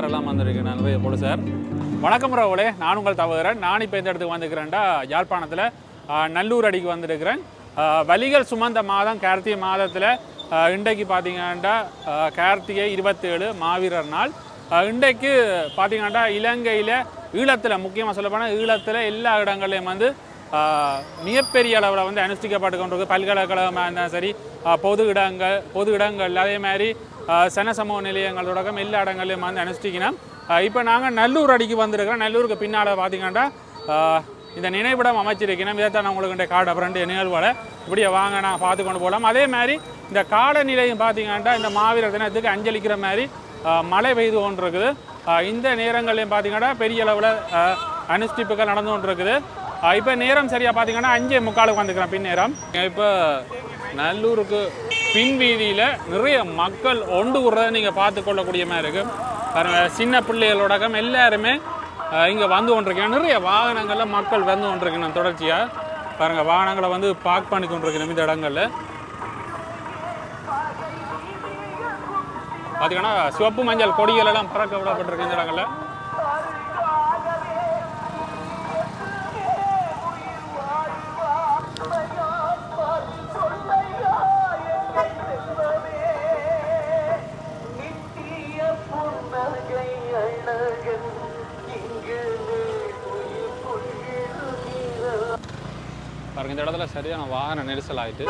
பொலிசார் எல்லாம் வந்திருக்கு போல சார். வணக்கம் ராவுலே நான் உங்கள் தவறுறேன் நான் இப்போ இந்த இடத்துக்கு வந்துக்கிறேன்டா யாழ்ப்பாணத்தில் நல்லூர் அடிக்கு வந்திருக்கிறேன். வலிகள் சுமந்த மாதம் கார்த்திகை மாதத்தில் இன்றைக்கு பார்த்தீங்கன்னா கார்த்திகை இருபத்தேழு மாவீரர் நாள். இன்றைக்கு பார்த்தீங்கன்னா இலங்கையில் ஈழத்தில் முக்கியமாக சொல்லப்போனால் ஈழத்தில் எல்லா இடங்கள்லையும் வந்து மிகப்பெரிய அளவில் வந்து அனுஷ்டிக்கப்பட்டு கொண்டிருக்கு பல்கலைக்கழகமாக இருந்தாலும் சரி பொது இடங்கள் பொது இடங்கள் அதே மாதிரி ஆஹ் சன சமூக நிலையங்கள் தொடக்கம் எல்லா இடங்கள்லையும் வந்து அனுஷ்டிக்கணும். இப்போ நாங்கள் நல்லூர் அடிக்கு வந்திருக்கிறோம். நல்லூருக்கு பின்னால் பார்த்தீங்கன்னா இந்த நினைவிடம் அமைச்சிருக்கணும். இதை தான் உங்களுக்கு இந்த காடு அப்புறம் நிகழ்வுகளை இப்படியே வாங்க நான் பார்த்து கொண்டு போகலாம். அதே மாதிரி இந்த காலநிலையும் பார்த்தீங்கன்னா இந்த மாவீரர் தினத்துக்கு அஞ்சலிக்கிற மாதிரி மழை பெய்து கொண்டு இருக்குது இந்த நேரங்கள்லையும் பார்த்தீங்கன்னா பெரிய அளவில் அனுஷ்டிப்புகள் நடந்து கொண்டு இருக்குது இப்போ நேரம் சரியாக பார்த்தீங்கன்னா அஞ்சே முக்காலுக்கு வந்துக்கிறேன் பின் நேரம். இப்போ நல்லூருக்கு பின் வீதியில் நிறைய மக்கள் ஒன்று விடுறதை நீங்கள் பார்த்து கொள்ளக்கூடிய மாதிரி இருக்குது பாருங்கள் சின்ன பிள்ளைகளோடகம் எல்லாருமே இங்கே வந்து கொண்டிருக்கேன் நிறைய வாகனங்களில் மக்கள் வந்து கொண்டிருக்கணும் தொடர்ச்சியாக பாருங்கள் வாகனங்களை வந்து பார்க் பண்ணி கொண்டிருக்கணும் இந்த இடங்களில். பார்த்தீங்கன்னா சிவப்பு மஞ்சள் கொடிகளெல்லாம் பறக்க விடப்பட்டிருக்கு இந்த இடங்களில். வாகன நெரிசல் ஆயிட்டு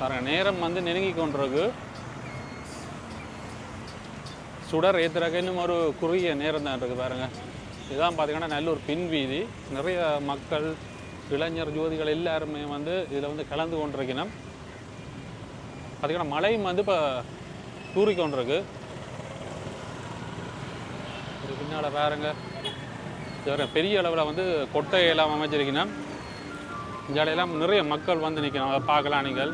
பாருங்க நேரம் வந்து நெருங்கி கொண்டிருக்கு. சுடர் ஏத்துறக்கு இன்னும் ஒரு குறுகிய நேரம் தான் இருக்குது பாருங்க. இதுதான் பார்த்தீங்கன்னா நல்லூர் பின் வீதி. நிறைய மக்கள் இளைஞர் ஜோதிகள் எல்லாருமே வந்து இதில் வந்து கலந்து கொண்டிருக்கணும் பார்த்தீங்கன்னா மழையும் வந்து இப்போ தூறி கொண்டிருக்கு இது பின்னால் பாருங்க. பெரிய அளவில் வந்து கொட்டை எல்லாம் அமைச்சிருக்கணும் இந்த நிறைய மக்கள் வந்து நிற்கணும் அதை பார்க்கலாம் நீங்கள்.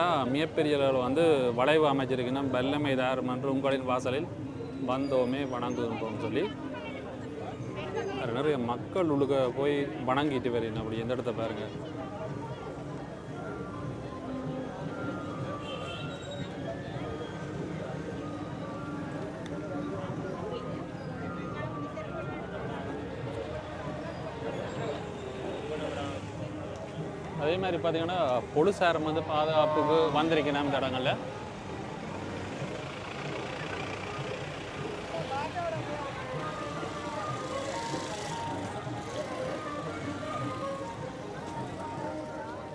ஆனால் மிகப்பெரிய அளவில் வந்து வளைவு அமைச்சிருக்கணும் வெள்ளமை தாரும் என்று உங்களின் வாசலில் வந்தோமே வணங்குகின்றோம்னு சொல்லி. நிறைய மக்கள் உழுக போய் வணங்கிட்டு வரணும் அப்படி எந்த இடத்த பாருங்க அதே மாதிரி பார்த்தீங்கன்னா பொலிசாரம் வந்து பாதுகாப்புக்கு வந்திருக்கணும் இந்த இடங்களில்.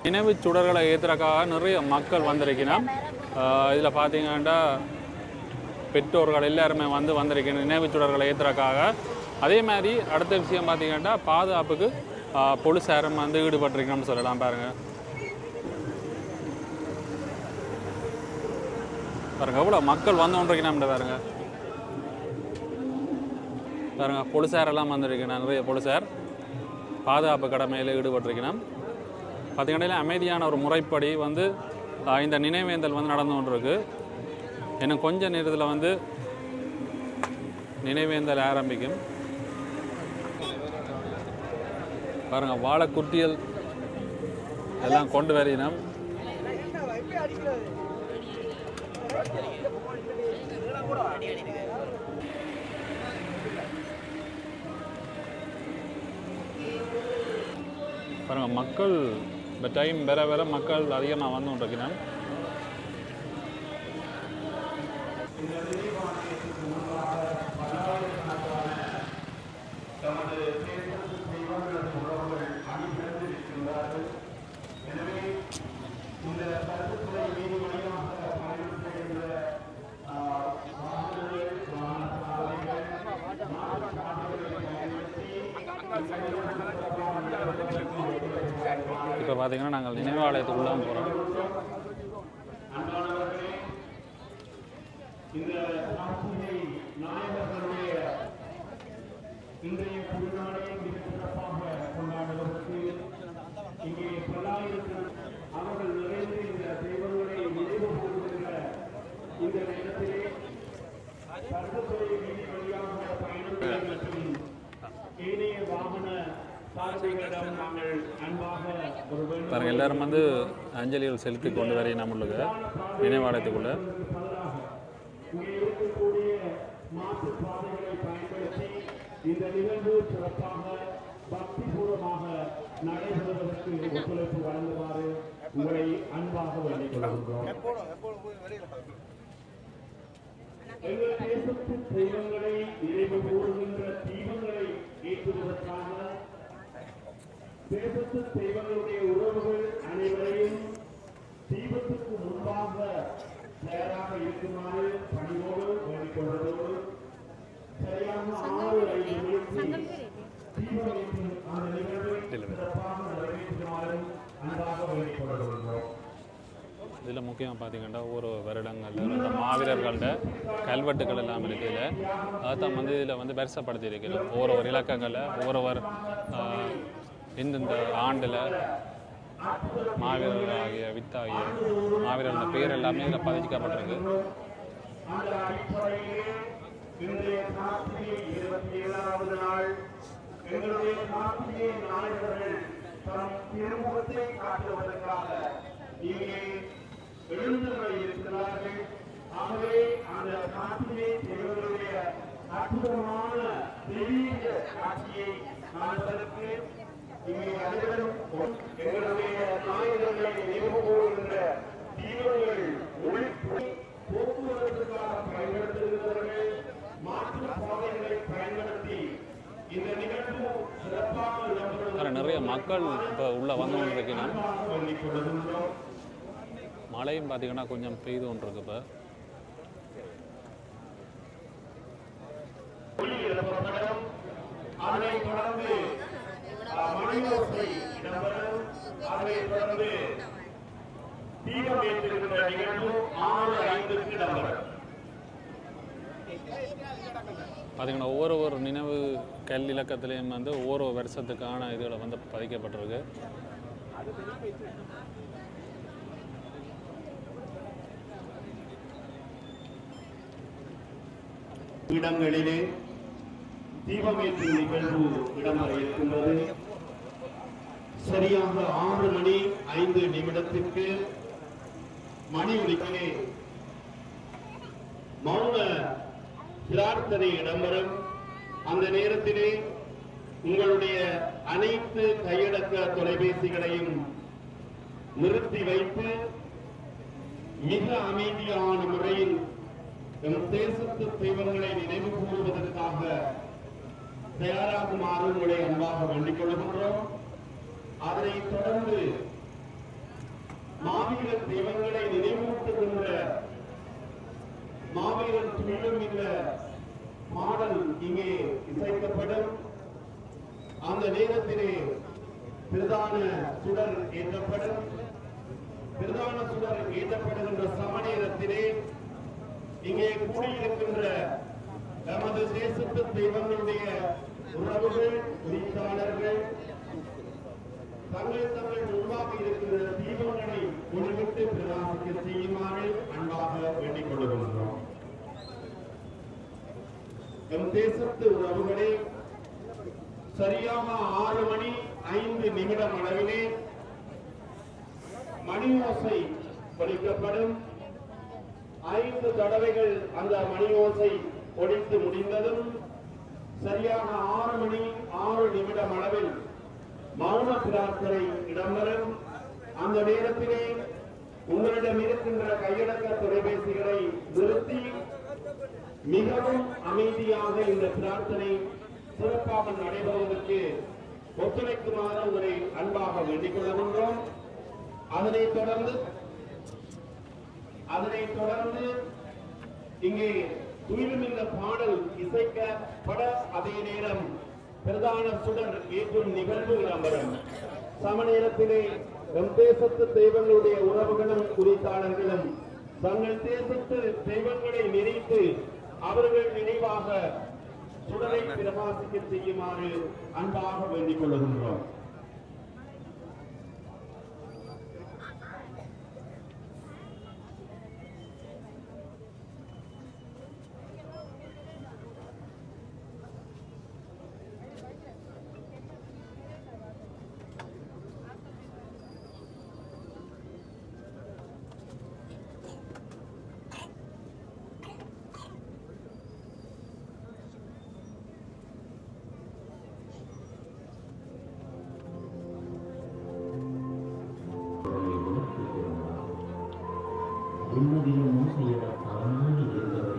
நினைவு சுடர்களை ஏற்றுறக்காக நிறைய மக்கள் வந்திருக்கணும் இதில் பார்த்தீங்கன்னா பெற்றோர்கள் எல்லாருமே வந்து வந்திருக்கணும் நினைவு சுடர்களை ஏற்றுறக்காக அதே மாதிரி அடுத்த விஷயம் பார்த்தீங்கன்னா பாதுகாப்புக்கு ஆஹ், வந்து ஈடுபட்டிருக்கணும்னு சொல்லலாம் பாருங்கள் பாருங்கள் எவ்வளோ மக்கள் வந்து கொண்டிருக்கணும் பாருங்க. பாருங்க போலீசார் எல்லாம் நிறைய போலீசார் பாதுகாப்பு கடமையில் ஈடுபட்டிருக்கணும் பார்த்தீங்கன்னா அமைதியான ஒரு முறைப்படி வந்து இந்த நினைவேந்தல் வந்து நடந்து கொண்டிருக்கு. இன்னும் கொஞ்ச நேரத்தில் வந்து நினைவேந்தல் ஆரம்பிக்கும். பாருங்க வாழைக்குட்டியல் எல்லாம் கொண்டு வரினம். பாருங்க மக்கள் இந்த டைம் வேற வேற மக்கள் அதிகமாக வந்து கொண்டிருக்கிறேன் இப்போ பார்த்தீங்கன்னா நாங்கள் நினைவாலயத்துக்குள்ள தான் போகிறோம். இந்த எல்லாரும் வந்து அஞ்சலிகள் செலுத்தி கொண்டு வரையும் நம்மளுக்கு நினைவாலயத்துக்குள்ள இந்த நிகழ்வு சிறப்பாக பக்திபூர்வமாக நடைபெறுவதற்கு ஒத்துழைப்பு வழங்குமாறு உங்களை அன்பாக வேண்டிக் கொள்கின்றோம் எங்கள் தேசத்து தெய்வங்களை நினைவு கூறுகின்ற தீபங்களை ஏற்றுவதற்காக தேசத்து தெய்வங்களுடைய உறவுகள் அனைவரையும் தீபத்துக்கு முன்பாக தயாராக இருக்குமாறு பணிவோடு வேண்டிக் கொள்வதோடு சரியாக ஆறு ஐந்து மணிக்கு தீபம் ஏற்றும் அந்த நிகழ்வை சிறப்பாக நிறைவேற்றுமாறு அன்பாக வேண்டிக் கொள்கிறோம் இதில் முக்கியமாக பார்த்தீங்கன்னா ஒரு வருடங்களில் அந்த மாவீரர்கள்ட கல்வெட்டுகள் எல்லாம் இருக்குதுல அதான் வந்து இதில் வந்து பெருசப்படுத்தி இருக்கிறோம் ஒவ்வொரு ஒரு இலக்கங்களை ஒவ்வொரு எந்தெந்த ஆண்டில் மாவீரர்கள் ஆகிய வித்தாகிய மாவீரர்களோட பெயர் எல்லாமே இதில் பதிக்கப்பட்டிருக்கு இன்றைய இருபத்தி ஏழாவது நாள் எங்களுடைய நாயகர்கள் தம் திருமுகத்தை காட்டுவதற்காக இங்கே எழுந்துள்ள இருக்கிறார்கள் ஆகவே அந்த கார்த்திகை தேவர்களுடைய அற்புதமான தெய்வீக காட்சியை காண்பதற்கு இங்கே அனைவரும் எங்களுடைய நாயகர்களை நினைவு கூறுகின்ற தீவிரங்கள் ஒளி போக்குவரத்துக்காக பயன்படுத்துகிறவர்கள் மாற்று பாதைகளை பயன்படுத்தி இந்த நிகழ்வு சிறப்பாக இடம்பெறுவதற்கு வேறு நிறைய மக்கள் இப்போ உள்ளே வந்து கொண்டு இருக்கணும் அன்பாக வேண்டிக் கொள்கின்றோம். மழையும் பார்த்தீங்கன்னா கொஞ்சம் பெய்து கொண்டு இருக்கு இப்போ ஒளி எழுப்பப்படும் அதனைத் தொடர்ந்து அஹ், மணியோசை இடம்பெறும் அதனைத் தொடர்ந்து தீபம் ஏற்றிருக்கின்ற நிகழ்வு ஆறு ஐந்துக்கு பார்த்தீங்கன்னா ஒவ்வொரு ஒரு நினைவு கல் இலக்கத்திலையும் வந்து ஒவ்வொரு வருஷத்துக்கான இதில் வந்து பதிக்கப்பட்டிருக்கு. இடங்களிலே தீபமேற்றும் நிகழ்வு இடம்பெற இருக்கின்றது. சரியாக ஆறு மணி ஐந்து நிமிடத்திற்கு மணி ஒலிக்கிலே மௌன பிரார்த்தனை இடம்பெறும். அந்த நேரத்திலே உங்களுடைய அனைத்து கையடக்க தொலைபேசிகளையும் நிறுத்தி வைத்து மிக அமைதியான முறையில் எம் தேசத்து தெய்வங்களை நினைவு கூறுவதற்காக தயாராகுமாறு உங்களை அன்பாக வேண்டிக் கொள்கின்றோம். அதனைத் தொடர்ந்து மாவீர தெய்வங்களை நினைவூட்டுகின்ற மாவீரர் துயிலும் இந்த பாடல் இங்கே இசைக்கப்படும். அந்த நேரத்திலே பிரதான சுடர் ஏற்றப்படும். பிரதான சுடர் ஏற்றப்படுகின்ற சமநேரத்திலே இங்கே கூடியிருக்கின்ற நமது தேசத்து தெய்வங்களுடைய உறவுகள் உரித்தாளர்கள் தங்கள் தங்கள் உருவாக்கி இருக்கின்ற தீபங்களை ஒளிவிட்டு பிரகாசிக்க செய்யுமாறு அன்பாக வேண்டிக் கொள்கின்றோம் எம் தேசத்து உறவுகளே சரியாக ஆறு மணி ஐந்து நிமிடம் அளவிலே மணி ஓசை ஒழிக்கப்படும் ஐந்து தடவைகள் அந்த மணி ஓசை ஒழித்து முடிந்ததும் சரியாக ஆறு மணி ஆறு நிமிடம் அளவில் மௌன பிரார்த்தனை இடம்பெறும். அந்த நேரத்திலே உங்களிடம் இருக்கின்ற கையடக்க தொலைபேசிகளை நிறுத்தி மிகவும் அமைதியாக இந்த பிரார்த்தனை சிறப்பாக நடைபெறுவதற்கு ஒத்துழைக்குமாறு உங்களை அன்பாக வேண்டிக் கொள்கின்றோம். அதனைத் தொடர்ந்து அதனைத் தொடர்ந்து இங்கே துயிலும் இந்த பாடல் இசைக்கப்பட அதே நேரம் பிரதான சுடர் ஏற்றும் நிகழ்வு இடம்பெறும் சம நேரத்திலே எம் தேசத்து தெய்வங்களுடைய உறவுகளும் குறித்தாளர்களும் தங்கள் தேசத்து தெய்வங்களை நினைத்து அவர்கள் நினைவாக சுடரை பிரகாசிக்க செய்யுமாறு அன்பாக வேண்டிக் கொள்கின்றோம்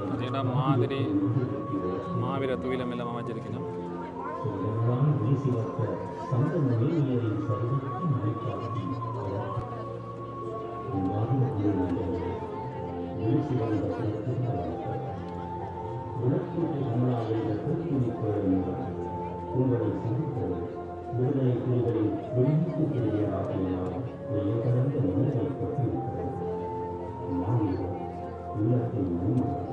பார்த்தீங்கன்னா மாதிரி மாவீர துயிலம் எல்லாம் அமைச்சிருக்கணும் உங்களை சந்தித்த விடுதலை புலிகளின் வெளியீட்டு செய்தியாக நாம் கடந்த உணர்வை பெற்றிருக்கிறோம் மாநிலம் உள்ளத்தில் மனிதர்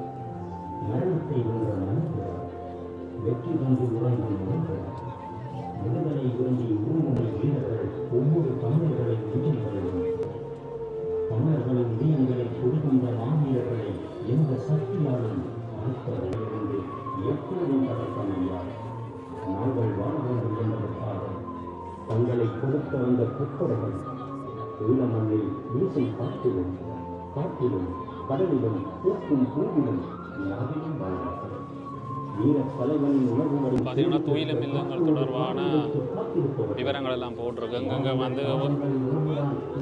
மரணத்தை வென்ற மனிதர் வெற்றி கொண்டு உறங்கும் மனிதர் விடுதலை விரும்பி வீரர்கள் ஒவ்வொரு தமிழர்களை நெஞ்சுகளிலும் தமிழர்களின் இதயங்களை கொடுக்கின்ற மாவீரர்களை எந்த சக்தியாலும் அறுப்பதிலிருந்து எப்போதும் தடுக்க முடியாது நாங்கள் வாழ வேண்டும் என்பதற்காக தங்களை கொடுத்த அந்த உள்ள ஈழமண்ணில் வீசும் காட்டிலும் காட்டிலும் கடலிலும் பூக்கும் பூவிலும் யாவிலும் வாழ்வார்கள் பார்த்தீங்கன்னா துயிலம் இல்லங்கள் தொடர்பான விவரங்கள் எல்லாம் போட்டிருக்கு. அங்கங்கே வந்து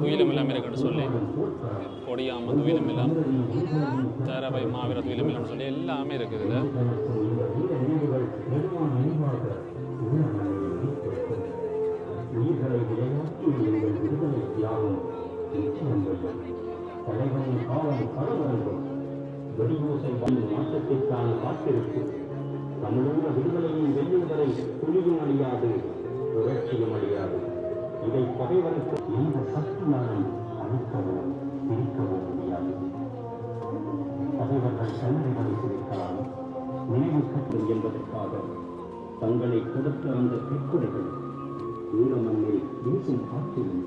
துயிலம் இல்லம் இருக்குன்னு சொல்லி கொடியாம துயிலம் இல்லம் தேரவை மாவீர துயிலம் இல்லம்னு சொல்லி எல்லாமே இருக்குது இதில். உயிர்களை விளையாட்டி தலைவனின் காலம் பரவரங்கள் வெடியோசை வாயின் மாற்றத்திற்கான காத்திருப்பு. தமிழக விடுதலையின் வெல்லும் வரை துணிவும் அழியாது புரட்சியும் அழியாது. இதை பகைவருக்கு எந்த சக்தியாலும் அழிக்கவோ பிரிக்கவோ முடியாது. பகைவர்கள் சன்னதிகளை குறிக்கலாம் நினைவு என்பதற்காக தங்களை கொடுத்து அந்த பிற்கொடைகள் ஈழமண்ணை வீசும் காற்றிலும்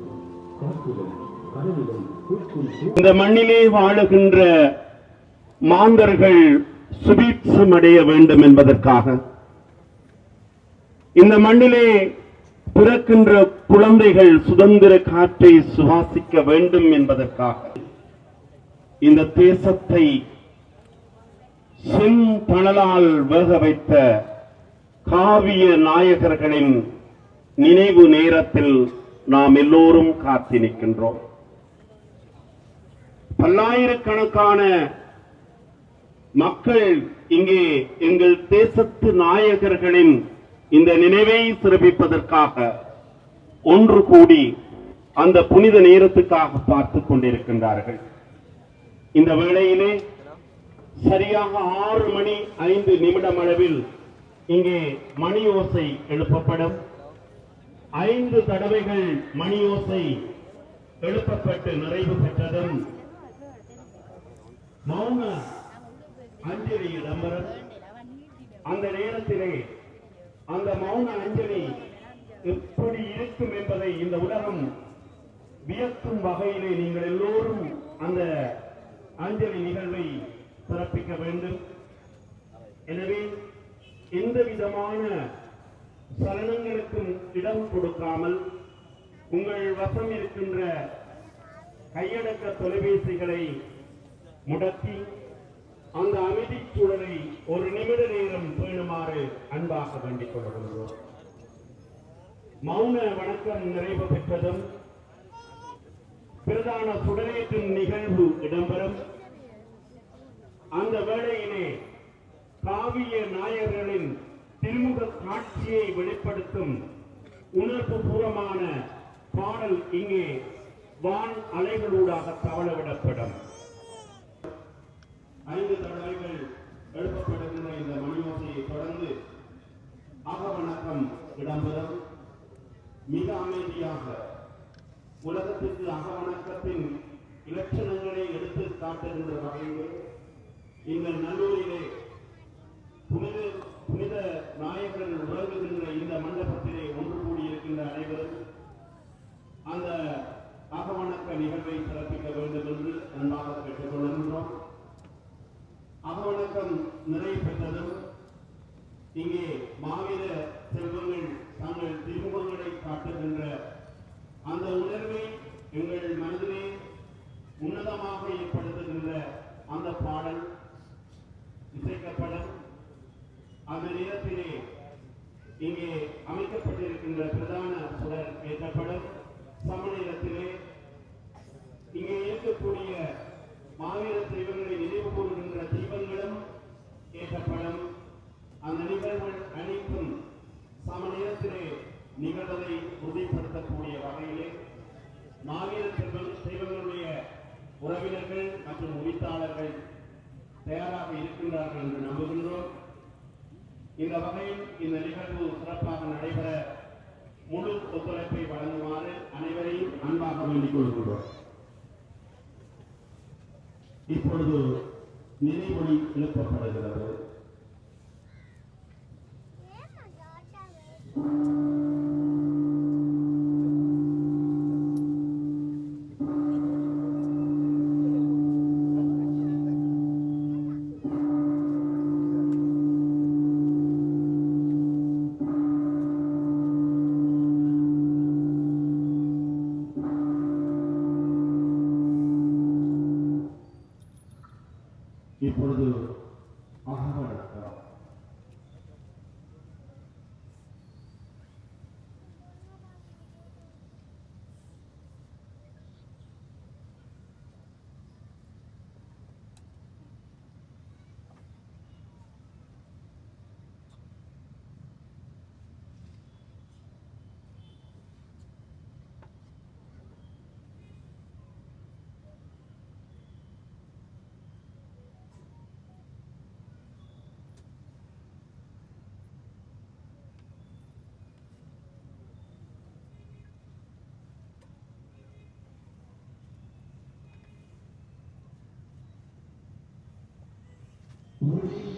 காற்றிலும் கடலிலும் இந்த மண்ணிலே வாழுகின்ற மாந்தர்கள் சுபீட்சமடைய வேண்டும் என்பதற்காக இந்த மண்ணிலே பிறக்கின்ற குழந்தைகள் சுதந்திர காற்றை சுவாசிக்க வேண்டும் என்பதற்காக இந்த தேசத்தை செந்தணலால் வேக வைத்த காவிய நாயகர்களின் நினைவு நேரத்தில் நாம் எல்லோரும் காத்து நிற்கின்றோம் பல்லாயிரக்கணக்கான மக்கள் இங்கே எங்கள் தேசத்து நாயகர்களின் இந்த நினைவை சிறப்பிப்பதற்காக ஒன்று கூடி அந்த புனித நேரத்துக்காக பார்த்து கொண்டிருக்கின்றார்கள். இந்த வேளையிலே சரியாக ஆறு மணி ஐந்து நிமிடம் அளவில் இங்கே மணி ஓசை எழுப்பப்படும். ஐந்து தடவைகள் மணி ஓசை எழுப்பப்பட்டு நிறைவு பெற்றதும் மௌன அஞ்சலி இடம்பெறும். அந்த நேரத்திலே அந்த மௌன அஞ்சலி எப்படி இருக்கும் என்பதை இந்த உலகம் வியக்கும் வகையிலே நீங்கள் எல்லோரும் அந்த அஞ்சலி நிகழ்வை சிறப்பிக்க வேண்டும். எனவே எந்த விதமான சலனங்களுக்கும் இடம் கொடுக்காமல் உங்கள் வசம் இருக்கின்ற கையடக்க தொலைபேசிகளை முடக்கி அந்த அமைதி சூழலை ஒரு நிமிட நேரம் பேணுமாறு அன்பாக வேண்டிக் கொள்கின்றோம். மௌன வணக்கம் நிறைவு பெற்றதும் பிரதான சுடரேற்றும் நிகழ்வு இடம்பெறும். அந்த வேளையிலே காவிய நாயகர்களின் திருமுக காட்சியை வெளிப்படுத்தும் உணர்வு பூர்வமான பாடல் இங்கே வான் அலைகளூடாக தவளவிடப்படும். ஐந்து தடவைகள் எழுப்பப்படுகின்ற இந்த மணியோசையை தொடர்ந்து அகவணக்கம் இடம்பெறும். மிக அமைதியாக உலகத்திற்கு அகவணக்கத்தின் இலட்சணங்களை எடுத்து காட்டுகின்ற வகையிலே எங்கள் நல்லூரிலே புனித புனித நாயகர்கள் உறங்குகின்ற இந்த மண்டபத்திலே ஒன்று கூடியிருக்கின்ற அனைவரும் அந்த அகவணக்க நிகழ்வை சிறப்பிக்க வேண்டும் என்று அன்பாக கேட்டுக் கொள்கின்றோம் அகவணக்கம் நிறைவு பெற்றதும் இங்கே மாவீர செல்வங்கள் தங்கள் திருமுகங்களை காட்டுகின்ற அந்த உணர்வை எங்கள் மனதிலே உன்னதமாக ஏற்படுத்துகின்ற அந்த பாடல் இசைக்கப்படும் அந்த நேரத்திலே இங்கே அமைக்கப்பட்டிருக்கின்ற பிரதான சுடர் ஏற்றப்படும். சமநேரத்திலே இங்கே இருக்கக்கூடிய மாவீர தெய்வங்களை நினைவு கூறுகின்ற தெய்வங்களும் ஏற்றப்படும். அந்த நிகழ்வுகள் அனைத்தும் சமநேரத்திலே நிகழ்வதை உறுதிப்படுத்தக்கூடிய வகையிலே மாவீர தெய்வம் தெய்வங்களுடைய உறவினர்கள் மற்றும் உரித்தாளர்கள் தயாராக இருக்கின்றார்கள் என்று நம்புகின்றோம். இந்த வகையில் இந்த நிகழ்வு சிறப்பாக நடைபெற முழு ஒத்துழைப்பை வழங்குமாறு அனைவரையும் அன்பாக வேண்டிக் கொள்கின்றோம் இப்பொழுது நினைவொளி எழுப்பப்படுகிறது. இப்பொழுது Muito.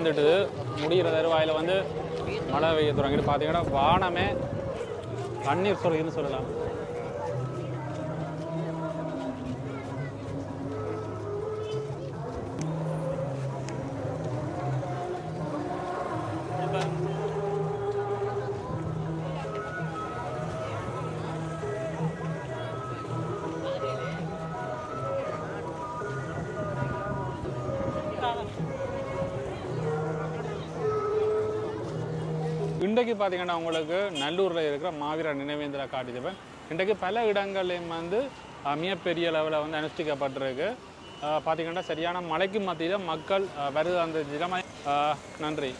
வந்துட்டுது முடிகிற தருவாயில் வந்து மழை பெய்ய தொடங்கிட்டு பார்த்தீங்கன்னா வானமே கண்ணீர் சொல்லுன்னு சொல்லலாம். பார்த்தீங்கன்னா உங்களுக்கு நல்லூரில் இருக்கிற மாவீரர் நினைவேந்திர காட்டியவன் இன்றைக்கு பல இடங்களையும் வந்து மிகப்பெரிய லெவலில் வந்து அனுஷ்டிக்கப்பட்டிருக்கு. பார்த்தீங்கன்னா சரியான மழைக்கு மத்தியில் மக்கள் வருது அந்த தினமாக நன்றி.